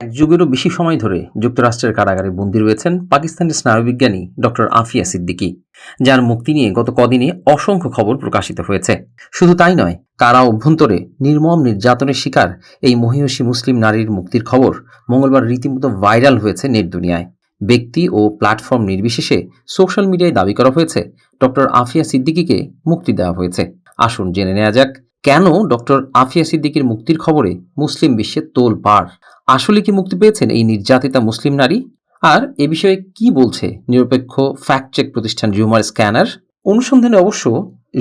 এক যুগেরও বেশি সময় ধরে যুক্তরাষ্ট্রের কারাগারে বন্দী রয়েছেন পাকিস্তানের স্নায়ুবিজ্ঞানী ডক্টর আফিয়া সিদ্দিকী, যার মুক্তি নিয়ে গত কদিনে অসংখ্য খবর প্রকাশিত হয়েছে। শুধু তাই নয়, কারা অভ্যন্তরে নির্মম নির্যাতনের শিকার এই মহিষী মুসলিম নারীর মুক্তির খবর মঙ্গলবার রীতিমতো ভাইরাল হয়েছে নেট দুনিয়ায়। ব্যক্তি ও প্ল্যাটফর্ম নির্বিশেষে সোশ্যাল মিডিয়ায় দাবি করা হয়েছে, ডক্টর আফিয়া সিদ্দিকীকে মুক্তি দেওয়া হয়েছে। আসুন জেনে নেওয়া যাক, কেন ডক্টর আফিয়া সিদ্দিকীর মুক্তির খবরে মুসলিম বিশ্বে তোল পাড় আসলে কি মুক্তি পেয়েছেন এই নির্যাতিতা মুসলিম নারী? আর এ বিষয়ে কি বলছে নিরপেক্ষ ফ্যাক্ট চেক প্রতিষ্ঠান রিউমার স্ক্যানার? অনুসন্ধানে অবশ্য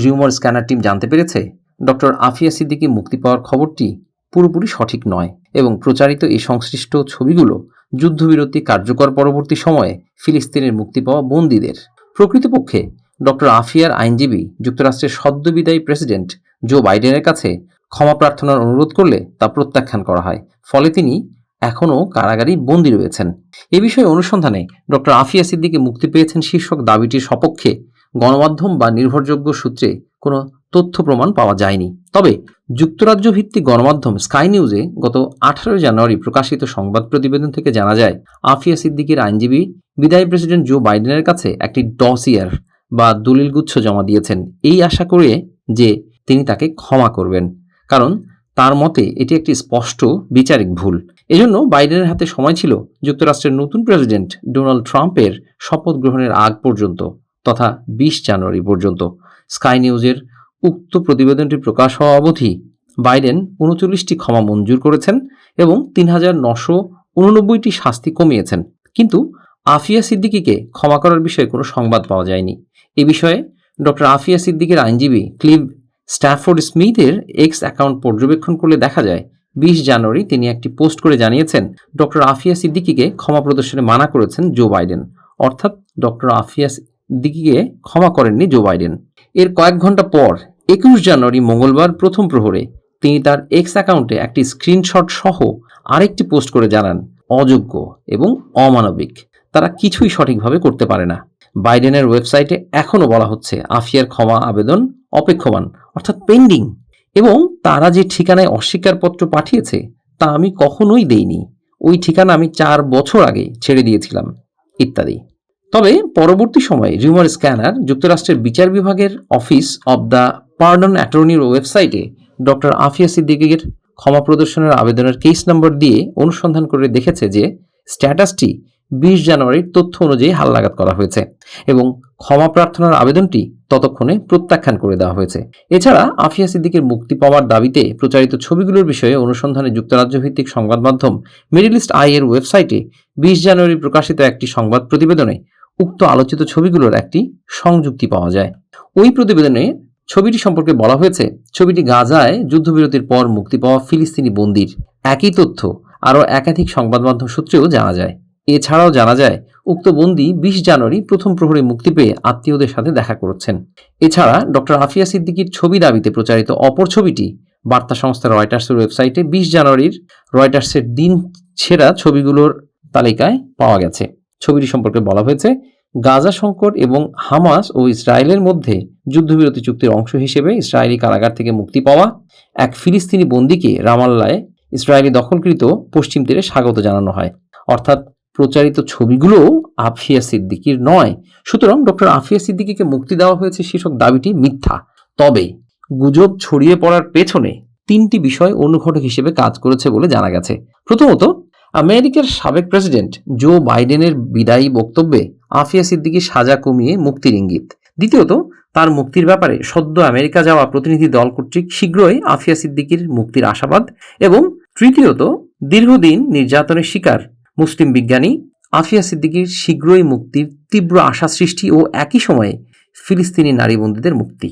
রিউমার স্ক্যানার টিম জানতে পেরেছে, ডক্টর আফিয়া সিদ্দিকী মুক্তি পাওয়ার খবরটি পুরোপুরি সঠিক নয় এবং প্রচারিত এই সংশ্লিষ্ট ছবিগুলো যুদ্ধবিরতি কার্যকর পরবর্তী সময়ে ফিলিস্তিনের মুক্তি পাওয়া বন্দীদের। প্রকৃতপক্ষে, ডক্টর আফিয়ার আইনজীবী, যুক্তরাষ্ট্রের সদ্যবিদায়ী প্রেসিডেন্ট জো বাইডেনের কাছে ক্ষমা প্রার্থনার অনুরোধ করলে তা প্রত্যাখ্যান করা হয়। ফলে তিনি এখনও কারাগারেই বন্দী রয়েছেন। এ বিষয়ে অনুসন্ধানে ডক্টর আফিয়া সিদ্দিকি মুক্তি পেয়েছেন শীর্ষক দাবিটির সপক্ষে। গণমাধ্যম বা নির্ভরযোগ্য সূত্রে কোনো তথ্য প্রমাণ পাওয়া যায়নি। তবে যুক্তরাজ্য ভিত্তিক গণমাধ্যম স্কাই নিউজে গত আঠারোই জানুয়ারি প্রকাশিত সংবাদ প্রতিবেদন থেকে জানা যায়, আফিয়া সিদ্দিকির আইনজীবী বিদায়ী প্রেসিডেন্ট জো বাইডেনের কাছে একটি ডসিয়ার বা দলিলগুচ্ছ জমা দিয়েছেন। এই আশা করে যে তিনি তাকে ক্ষমা করবেন। কারণ তার মতে এটি একটি স্পষ্ট বিচারিক ভুল। এজন্য বাইডেনের হাতে সময় ছিল যুক্তরাষ্ট্রের নতুন প্রেসিডেন্ট ডোনাল্ড ট্রাম্পের শপথ গ্রহণের আগ পর্যন্ত তথা বিশ জানুয়ারি পর্যন্ত। স্কাই নিউজের উক্ত প্রতিবেদনটি প্রকাশ হওয়া অবধি বাইডেন উনচল্লিশটি ক্ষমা মঞ্জুর করেছেন এবং তিন হাজার নশো উননব্বইটি শাস্তি কমিয়েছেন। কিন্তু আফিয়া সিদ্দিকিকে ক্ষমা করার বিষয়ে কোনো সংবাদ পাওয়া যায়নি। এ বিষয়ে ডক্টর আফিয়া সিদ্দিকের আইনজীবী ক্লিভ স্ট্যাফোর্ড স্মিথের এক্স অ্যাকাউন্ট পর্যবেক্ষণ করলে দেখা যায়, বিশ জানুয়ারি তিনি একটি পোস্ট করে জানিয়েছেন, ডক্টর আফিয়া সিদ্দিকিকে ক্ষমা প্রদর্শনে মানা করেছেন জো বাইডেন। অর্থাৎ ডক্টর আফিয়া সিদ্দিকিকে ক্ষমা করেননি জো বাইডেন। এর কয়েক ঘণ্টা পর, একুশ জানুয়ারি মঙ্গলবার প্রথম প্রহরে, তিনি তার এক্স অ্যাকাউন্টে একটি স্ক্রিনশট সহ আরেকটি পোস্ট করে জানান, অযোগ্য এবং অমানবিক। তারা কিছুই সঠিকভাবে করতে পারে না। বাইডেনের ওয়েবসাইটে এখনও বলা হচ্ছে, আফিয়ার ক্ষমা আবেদন অপেক্ষমান, অর্থাৎ পেন্ডিং। এবং তারা যে ঠিকানায় অস্বীকারপত্র পাঠিয়েছে, তা আমি কখনোই দেইনি। ওই ঠিকানা আমি চার বছর আগে ছেড়ে দিয়েছিলাম, ইত্যাদি। তবে পরবর্তী সময়ে রিউমার স্ক্যানার যুক্তরাষ্ট্রের বিচার বিভাগের অফিস অব দ্য পার্ডন অ্যাটর্নির ওয়েবসাইটে ডক্টর আফিয়া সিদ্দিকের ক্ষমা প্রদর্শনের আবেদনের কেস নম্বর দিয়ে অনুসন্ধান করে দেখেছে যে স্ট্যাটাসটি বিশ জানুয়ারির তথ্য অনুযায়ী হালনাগাদ করা হয়েছে এবং ক্ষমা প্রার্থনার আবেদনটি ততক্ষণে প্রত্যাখ্যান করে দেওয়া হয়েছে। এছাড়া আফিয়া সিদ্দিকের মুক্তি পাওয়ার দাবিতে প্রচারিত ছবিগুলোর বিষয়ে অনুসন্ধানে যুক্তরাজ্য ভিত্তিক সংবাদ মাধ্যম মিডল ইস্ট আই এর ওয়েবসাইটে বিশ জানুয়ারি প্রকাশিত একটি সংবাদ প্রতিবেদনে উক্ত আলোচিত ছবিগুলোর একটি সংযুক্তি পাওয়া যায়। ওই প্রতিবেদনে ছবিটি সম্পর্কে বলা হয়েছে, ছবিটি গাজায় যুদ্ধবিরতির পর মুক্তি পাওয়া ফিলিস্তিনি বন্দির। একই তথ্য আরও একাধিক সংবাদ মাধ্যম সূত্রেও জানা যায়। এছাড়াও জানা যায়, উক্ত বন্দি বিশ জানুয়ারি প্রথম প্রহরে মুক্তি পেয়ে আত্মীয়দের সাথে দেখা করেছেন। এছাড়া ডক্টর আফিয়া সিদ্দিকির ছবি দাবিতে প্রচারিত অপর ছবিটি বার্তা সংস্থা রয়টার্সের ওয়েবসাইটে বিশ জানুয়ারির রয়টার্সের দিন ছেঁড়া ছবিগুলোর তালিকায় পাওয়া গেছে। ছবিটি সম্পর্কে বলা হয়েছে, গাজা সংকট এবং হামাস ও ইসরায়েলের মধ্যে যুদ্ধবিরতি চুক্তির অংশ হিসেবে ইসরায়েলি কারাগার থেকে মুক্তি পাওয়া এক ফিলিস্তিনি বন্দিকে রামাল্লায় ইসরায়েলি দখলকৃত পশ্চিম তীরে স্বাগত জানানো হয়। অর্থাৎ প্রচারিত ছবিগুলো আফিয়া সিদ্দিকির নয়। সুতরাং ডক্টর আফিয়া সিদ্দিকিকে মুক্তি দেওয়া হয়েছে শীর্ষক দাবিটি মিথ্যা। তবে গুজব ছড়িয়ে পড়ার পেছনে তিনটি বিষয় অনুঘটক হিসেবে কাজ করেছে বলে জানা গেছে। প্রথমত, আমেরিকার সাবেক প্রেসিডেন্ট জো বাইডেনের বিদায়ী বক্তব্যে আফিয়া সিদ্দিকির সাজা কমিয়ে মুক্তির ইঙ্গিত। দ্বিতীয়ত, তার মুক্তির ব্যাপারে সদ্য আমেরিকা যাওয়া প্রতিনিধি দল কর্তৃক শীঘ্রই আফিয়া সিদ্দিকির মুক্তির আশাবাদ এবং তৃতীয়ত, দীর্ঘদিন নির্যাতনের শিকার মুসলিম বিজ্ঞানী আফিয়া সিদ্দিকির শীঘ্রই মুক্তির তীব্র আশা সৃষ্টি ও একই সময়ে ফিলিস্তিনি নারী বন্দীদের মুক্তি।